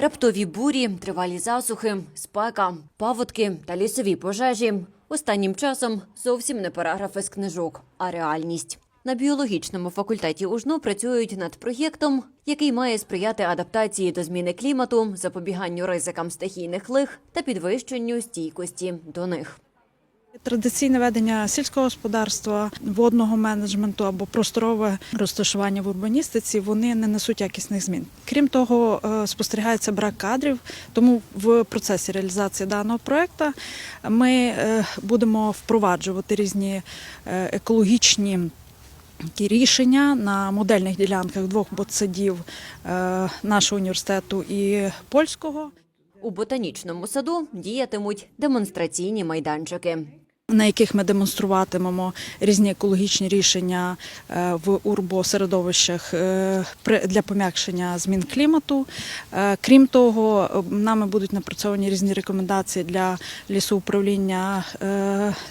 Раптові бурі, тривалі засухи, спека, паводки та лісові пожежі. Останнім часом зовсім не параграфи з книжок, а реальність. На біологічному факультеті УЖНУ працюють над проєктом, який має сприяти адаптації до зміни клімату, запобіганню ризикам стихійних лих та підвищенню стійкості до них. Традиційне ведення сільського господарства, водного менеджменту або просторове розташування в урбаністиці вони не несуть якісних змін. Крім того, е, спостерігається брак кадрів. Тому в процесі реалізації даного проекту ми е, будемо впроваджувати різні е, екологічні такі рішення на модельних ділянках двох ботсадів нашого університету і польського. У ботанічному саду діятимуть демонстраційні майданчики. На яких ми демонструватимемо різні екологічні рішення е, в урбосередовищах е, для пом'якшення змін клімату. Е, Крім того, нами будуть напрацьовані різні рекомендації для лісоуправління,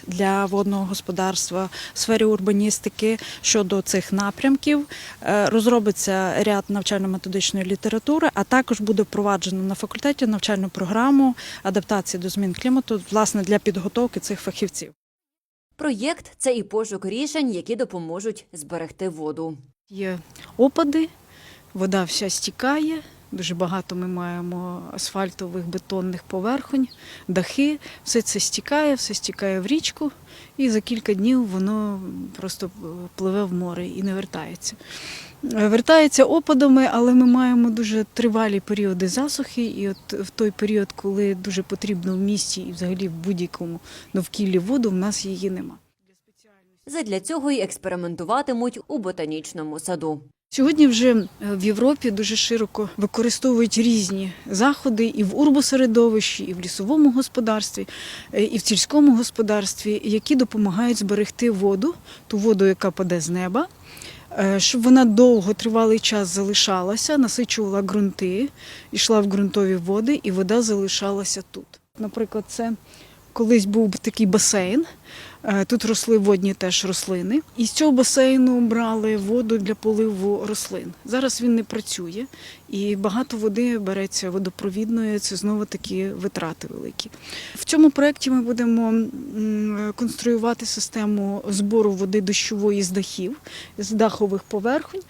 для водного господарства в сфері урбаністики щодо цих напрямків. Розробиться ряд навчально-методичної літератури, а також буде впроваджено на факультеті навчальну програму адаптації до змін клімату власне для підготовки цих фахівців. Проєкт це і пошук рішень, які допоможуть зберегти воду. Є опади, вода вся стікає. Дуже багато ми маємо асфальтових бетонних поверхонь, дахи. Все це стікає, все стікає в річку, і за кілька днів воно просто пливе в море і не вертається. Вертається опадами, але ми маємо дуже тривалі періоди засухи. І от в той період, коли дуже потрібно в місті і взагалі в будь-якому довкіллі воду, в нас її нема. Задля цього й експериментуватимуть у ботанічному саду. Сьогодні вже е, в Європі дуже широко використовують різні заходи і в урбосередовищі, і в лісовому господарстві, е, і в сільському господарстві, які допомагають зберегти воду, ту воду, яка паде з неба, щоб вона довго тривалий час залишалася, насичувала ґрунти, йшла в ґрунтові води, і вода залишалася тут. Наприклад, це колись був такий басейн. Е, Тут росли водні теж рослини. І з цього басейну брали воду для поливу рослин. Зараз він не працює, і багато води береться водопровідної. Це знову такі витрати великі. В цьому проєкті ми будемо конструювати систему збору води дощової з дахів, з дахових поверхонь.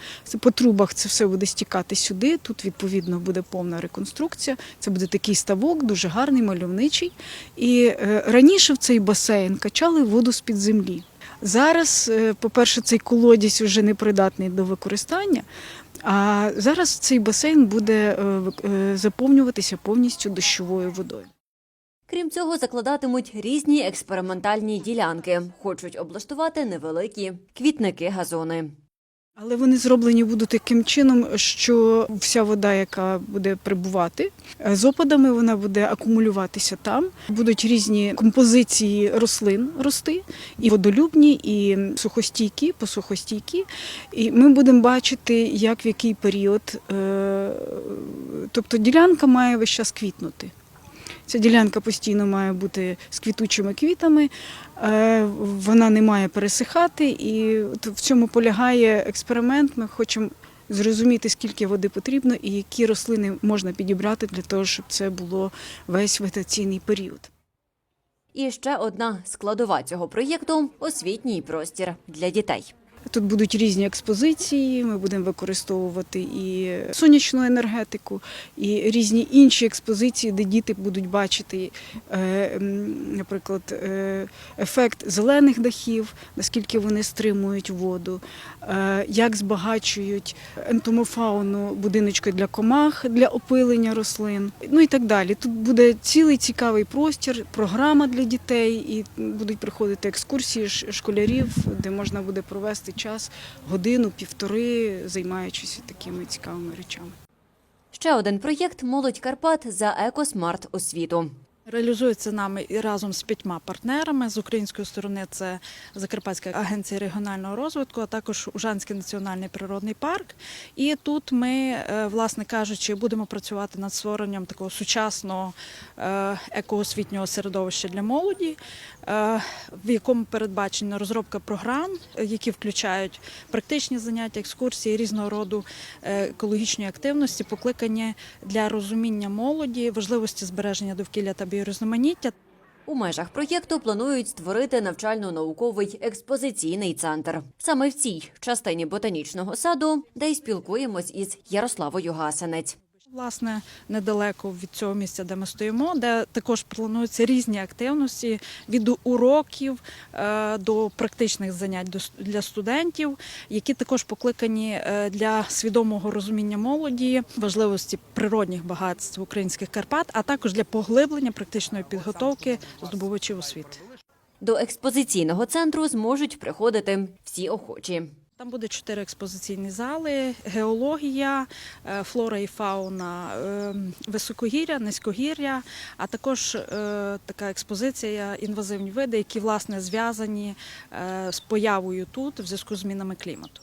По трубах це все буде стікати сюди. Тут відповідно буде повна реконструкція. Це буде такий ставок, дуже гарний, мальовничий. І е, раніше в цей басейн качали воду з-під землі. Зараз, е, по-перше, цей колодязь вже не придатний до використання. А зараз цей басейн буде е, е, заповнюватися повністю дощовою водою. Крім цього, закладатимуть різні експериментальні ділянки. Хочуть облаштувати невеликі квітники-газони. Але вони зроблені будуть таким чином, що вся вода, яка буде прибувати е, з опадами, вона буде акумулюватися там. Будуть різні композиції рослин рости, і водолюбні, і сухостійкі, посухостійкі. І ми будемо бачити, як в який період, е, тобто ділянка має весь час квітнути. Ця ділянка постійно має бути з квітучими квітами, е, вона не має пересихати, і в цьому полягає експеримент. Ми хочемо зрозуміти, скільки води потрібно і які рослини можна підібрати для того, щоб це було весь вегетаційний період. І ще одна складова цього проєкту освітній простір для дітей. Тут будуть різні експозиції. Ми будемо використовувати і сонячну енергетику, і різні інші експозиції, де діти будуть бачити, е, наприклад, е, ефект зелених дахів, наскільки вони стримують воду, е, як збагачують ентомофауну будиночки для комах для опилення рослин, ну і так далі. Тут буде цілий цікавий простір, програма для дітей, і будуть приходити екскурсії школярів, де можна буде провести час годину, півтори, займаючись такими цікавими речами. Ще один проєкт Молодь Карпат за екосмарт освіту. Реалізується нами і разом з п'ятьма партнерами. З української сторони це Закарпатська агенція регіонального розвитку, а також Ужанський національний природний парк. І тут ми, е, власне кажучи, будемо працювати над створенням такого сучасного е, екоосвітнього середовища для молоді, е, в якому передбачена розробка програм, які включають практичні заняття, екскурсії різного роду екологічної активності, покликані для розуміння молоді, важливості збереження довкілля та біорізноманіття. У межах проєкту планують створити навчально-науковий експозиційний центр. Саме в цій частині ботанічного саду, де й спілкуємось із Ярославою Гасенець. Власне, недалеко від цього місця, де ми стоїмо, де також плануються різні активності від уроків е, до практичних занять для студентів, які також покликані е, для свідомого розуміння молоді, важливості природних багатств українських Карпат, а також для поглиблення практичної підготовки здобувачів освіти. До експозиційного центру зможуть приходити всі охочі. Там буде чотири експозиційні зали: геологія, е, флора і фауна, е, високогір'я, низькогір'я, а також е, така експозиція інвазивні види, які власне зв'язані з появою тут в зв'язку з змінами клімату.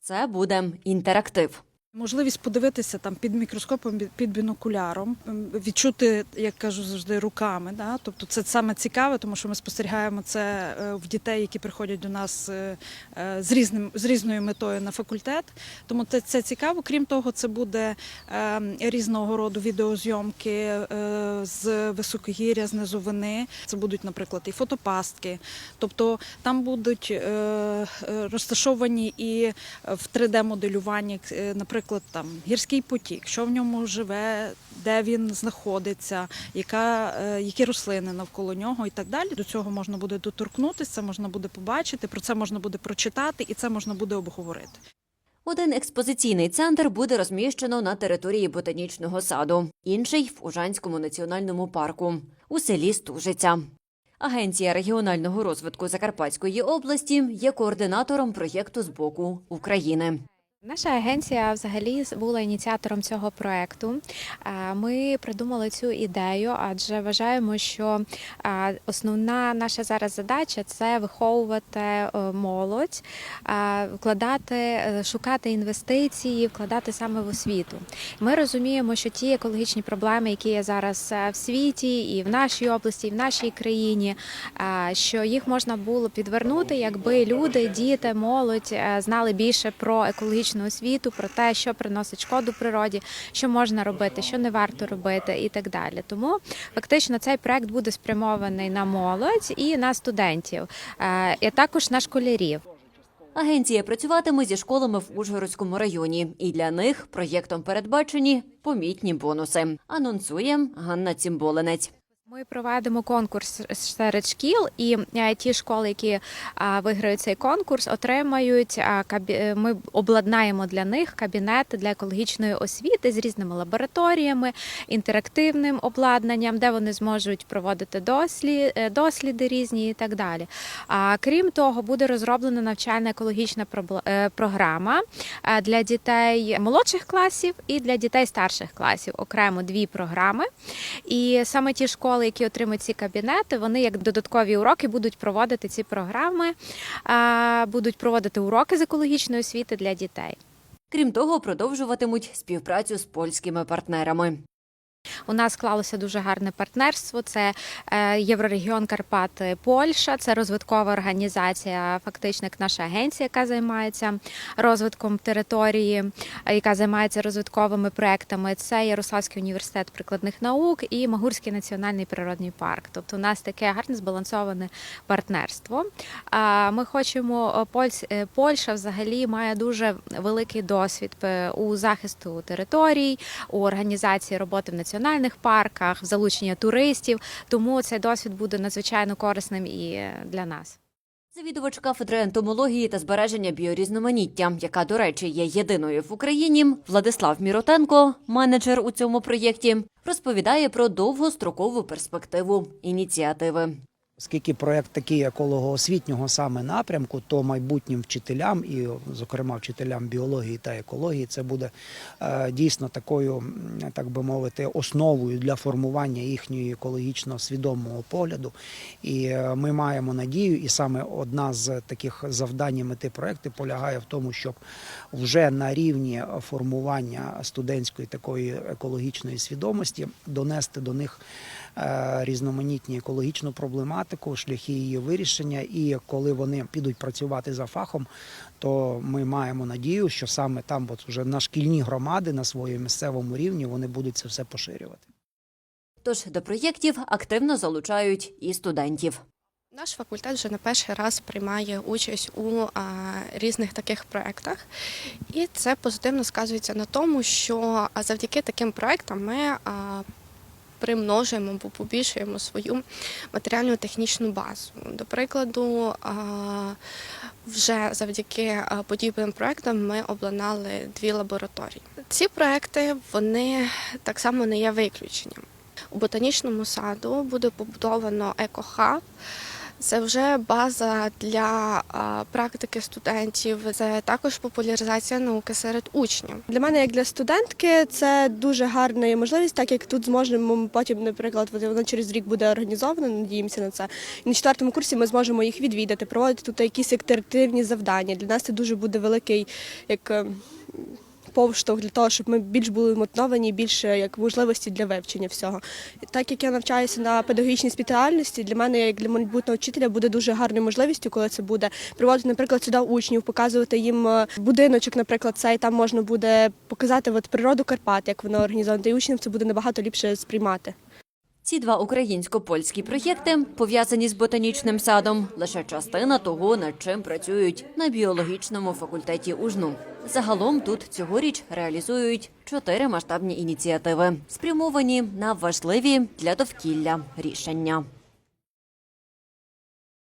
Це буде інтерактив. Можливість подивитися там під мікроскопом, під- бінокуляром, ем, відчути, як кажу завжди, руками. Да? Тобто це саме цікаве, тому що ми спостерігаємо це е, в дітей, які приходять до нас е, е, з різним з різною метою на факультет. Тому це, це цікаво. Крім того, це буде е, різного роду відеозйомки з високогір'я, з низовини. Це будуть, наприклад, і фотопастки. Тобто там будуть розташовані і в 3D-моделюванні, е, наприклад, там гірський потік, що в ньому живе, де він знаходиться, яка, е, які рослини навколо нього і так далі. До цього можна буде доторкнутися, це можна буде побачити, про це можна буде прочитати і це можна буде обговорити. Один експозиційний центр буде розміщено на території ботанічного саду, інший в Ужанському національному парку у селі Стужиця. Агенція регіонального розвитку Закарпатської області є координатором проєкту з боку України. Наша агенція взагалі була ініціатором цього проекту. Ми придумали цю ідею, адже вважаємо, що основна наша зараз задача це виховувати е, молодь, вкладати, е, шукати інвестиції, вкладати саме в освіту. Ми розуміємо, що ті екологічні проблеми, які є зараз е, в світі, і в нашій області, і в нашій країні, що їх можна було підвернути, якби люди, діти, молодь знали більше про екологічну освіту, про те, що приносить шкоду природі, що можна робити, що не варто робити, і так далі. Тому фактично цей проект буде спрямований на молодь і на студентів, е, і також на школярів. Агенція працюватиме зі школами в Ужгородському районі, і для них проєктом передбачені помітні бонуси. Анонсує Ганна Цімболенець. Ми проведимо конкурс серед шкіл, і е, ті школи, які виграють цей конкурс, отримають е, Ми обладнаємо для них кабінети для екологічної освіти з різними лабораторіями, інтерактивним обладнанням, де вони зможуть проводити дослід... е, досліди різні і так далі. А крім того, буде розроблена навчальна екологічна е, програма е, для дітей молодших класів і для дітей старших класів. Окремо дві програми. І саме ті школи, які отримують ці кабінети, вони як додаткові уроки будуть проводити ці програми, будуть проводити уроки з екологічної освіти для дітей. Крім того, продовжуватимуть співпрацю з польськими партнерами. У нас склалося дуже гарне партнерство. Це е, Єврорегіон Карпати Польща, це розвиткова організація, фактично як наша агенція, яка займається розвитком території, яка займається розвитковими проектами. Це Ярославський університет прикладних наук і Магурський національний природний парк. Тобто, у нас таке гарне збалансоване партнерство. Ми хочемо е, е, Польща взагалі має дуже великий досвід у захисту територій, у організації роботи в національних парках, в залучення туристів. Тому цей досвід буде надзвичайно корисним і для нас. Завідувач кафедри ентомології та збереження біорізноманіття, яка, до речі, є єдиною в Україні, Владислав Міротенко, менеджер у цьому проєкті, розповідає про довгострокову перспективу ініціативи. Оскільки проект такий екологоосвітнього саме напрямку, то майбутнім вчителям, і, зокрема, вчителям біології та екології, це буде е, дійсно такою, так би мовити, основою для формування їхньої екологічно свідомого погляду. І е, ми маємо надію, і саме одна з таких завдань і мети проекту полягає в тому, щоб вже на рівні формування студентської такої екологічної свідомості донести до них різноманітні екологічну проблематику, шляхи її вирішення. І коли вони підуть працювати за фахом, то ми маємо надію, що саме там, от вже на шкільні громади на своєму місцевому рівні, вони будуть це все поширювати. Тож до проєктів активно залучають і студентів. Наш факультет вже не перший раз приймає участь у а, різних таких проєктах, і це позитивно сказується на тому, що завдяки таким проєктам ми а, примножуємо або побільшуємо свою матеріальну технічну базу. До прикладу, вже завдяки подібним проєктам ми обладнали дві лабораторії. Ці проекти вони так само не є виключенням. У ботанічному саду буде побудовано екохаб. Це вже база для практики студентів. Це також популяризація науки серед учнів. Для мене, як для студентки, це дуже гарна можливість, так як тут зможемо потім, наприклад, от воно через рік буде організовано, надіємося на це. І на четвертому курсі ми зможемо їх відвідати, проводити тут якісь інтерактивні завдання. Для нас це дуже буде великий як. Повштовх для того, щоб ми більш були мотивовані, більше як можливості для вивчення всього. Так як я навчаюся на педагогічній спеціальності, для мене, як для майбутнього вчителя, буде дуже гарною можливістю, коли це буде приводити, наприклад, сюди учнів, показувати їм е, будиночок, наприклад, цей там можна буде показати от природу Карпат, як воно організовано, і учням це буде набагато ліпше сприймати. Ці два українсько-польські проєкти пов'язані з ботанічним садом. Лише частина того, над чим працюють на біологічному факультеті УЖНУ. Загалом тут цьогоріч реалізують чотири масштабні ініціативи, спрямовані на важливі для довкілля рішення.